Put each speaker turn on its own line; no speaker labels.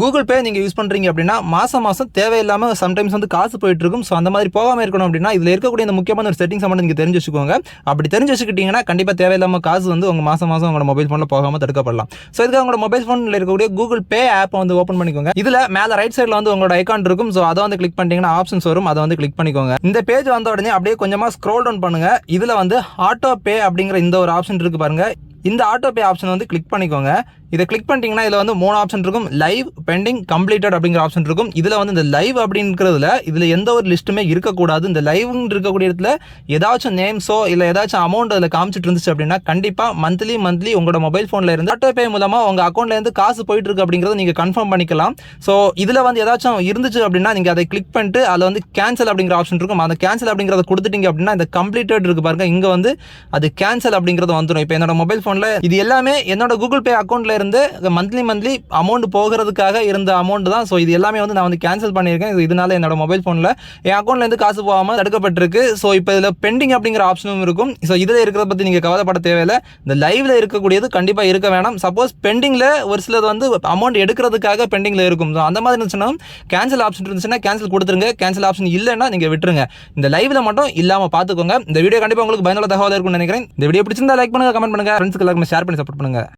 Google Pay நீங்கள் use பண்ணுறீங்க அப்படின்னா மாதம் மாதம் தேவையில்லாமல் சம்டைம்ஸ் வந்து காசு போயிட்டு இருக்கும் ஸோ அந்த மாதிரி போகாமல் இருக்கணும் அப்படின்னா இதில் இருக்கக்கூடிய இந்த முக்கியமான ஒரு செட்டிங்ஸ் மட்டும் நீங்கள் தெரிஞ்சு வச்சுக்கோங்க. அப்படி தெரிஞ்சு வச்சுக்கிட்டிங்கன்னா கண்டிப்பாக தேவையில்லாமல் காசு வந்து உங்கள் மாதம் மாதம் உங்களோட மொபைல் ஃபோனில் போகாமல் தடுக்கப்படலாம். ஸோ இதுக்காக உங்களோட மொபைல் ஃபோனில் இருக்கக்கூடிய கூகுள் பே ஆப்பை வந்து ஓப்பன் பண்ணிக்கோங்க. இதில் மேலே ரைட் சைடில் வந்து உங்களோட ஐக்கான் இருக்கும். ஸோ அதை வந்து கிளிக் பண்ணிட்டீங்கன்னா ஆப்ஷன்ஸ் வரும். அதை வந்து கிளிக் பண்ணிக்கோங்க. இந்த பேஜ் வந்த உடனே அப்படியே கொஞ்சமாக ஸ்க்ரோல் டவுன் பண்ணுங்கள் இதில் வந்து ஆட்டோ பே அப்படிங்கிற இந்த ஒரு ஆப்ஷன் இருக்குது பாருங்கள் இந்த ஆட்டோ பே ஆப்ஷன் வந்து கிளிக் பண்ணிக்கோங்க. இதை கிளிக் பண்ணிட்டீங்கன்னா இதில் வந்து மூணு ஆப்ஷன் இருக்கும். லைவ் பெண்டிங் கம்ப்ளீட்டட் அப்படிங்கிற ஆப்ஷன் இருக்கும். இதில் வந்து இந்த லைவ் அப்படிங்கிறதுல இதில் எந்த ஒரு லிஸ்ட்டுமே இருக்கக்கூடாது. இந்த லைவ்னு இருக்கக்கூடிய இடத்துல ஏதாச்சும் நேம்ஸோ இல்லை ஏதாச்சும் அமௌண்ட் அதில் காமிச்சிட்டு இருந்துச்சு அப்படின்னா கண்டிப்பாக மந்த்லி மந்த்லி உங்களோட மொபைல் ஃபோனில் இருந்து ஆட்டோ பே மூலமாக உங்கள் அக்கௌண்ட்லேருந்து காசு போயிட்டு இருக்கு அப்படிங்கிறத நீங்கள் கன்ஃபார்ம் பண்ணிக்கலாம். ஸோ இதில் வந்து ஏதாச்சும் இருந்துச்சு அப்படின்னா நீங்கள் அதை கிளிக் பண்ணிட்டு அதில் வந்து கேன்சல் அப்படிங்கிற ஆப்ஷன் இருக்கும். அந்த கேன்சல் அப்படிங்கிறத கொடுத்துட்டீங்க அப்படின்னா இந்த கம்ப்ளீட்டட் இருக்கு பாருங்க. இங்கே வந்து அது கேன்சல் அப்படிங்கிறது வந்துடும் இப்போ என்னோட மொபைல் ஃபோனில் இது எல்லாமே என்னோட கூகுள் பே அக்கௌண்ட்டில் இருந்து மந்த்லி மந்த்லி அமௌண்ட் போகிறதுக்காக இருந்த அமௌண்ட் தான். ஸோ இது எல்லாமே வந்து நான் வந்து கேன்சல் பண்ணியிருக்கேன். இது இதனால என்னோட மொபைல் ஃபோனில் என் அக்கௌண்ட்லேருந்து காசு போகாமல் தடுக்கப்பட்டிருக்கு. ஸோ இப்போ இதில் பெண்டிங் அப்படிங்கிற ஆப்ஷனும் இருக்கும். ஸோ இதில் இருக்கிறத பற்றி நீங்கள் கவலைப்பட தேவையில்லை. இந்த லைவில் இருக்கக்கூடியது கண்டிப்பாக இருக்க வேணாம். சப்போஸ் பெண்டிங்கில் ஒரு சிலது வந்து அமௌண்ட் எடுக்கிறதுக்காக பெண்டிங்கில் இருக்கும். ஸோ அந்த மாதிரி இருந்துச்சுன்னா கேன்சல் ஆப்ஷன் இருந்துச்சுன்னா கேன்சல் கொடுத்துருங்க. கேன்சல் ஆப்ஷன் இல்லைன்னா நீங்கள் விட்டுருங்க. இந்த லைவில் மட்டும் இல்லாமல் பார்த்துக்கோங்க இந்த வீடியோ கண்டிப்பாக உங்களுக்கு பயனுள்ள தகவல் இருக்கும்னு நினைக்கிறேன். இந்த வீடியோ பிடிச்சிருந்தா லைக் பண்ணுங்க கமெண்ட் பண்ணுங்க. ஃப்ரெண்ட்ஸ்க்கு எல்லாருமே ஷேர் பண்ணி சப்போர்ட் பண்ணுங்க.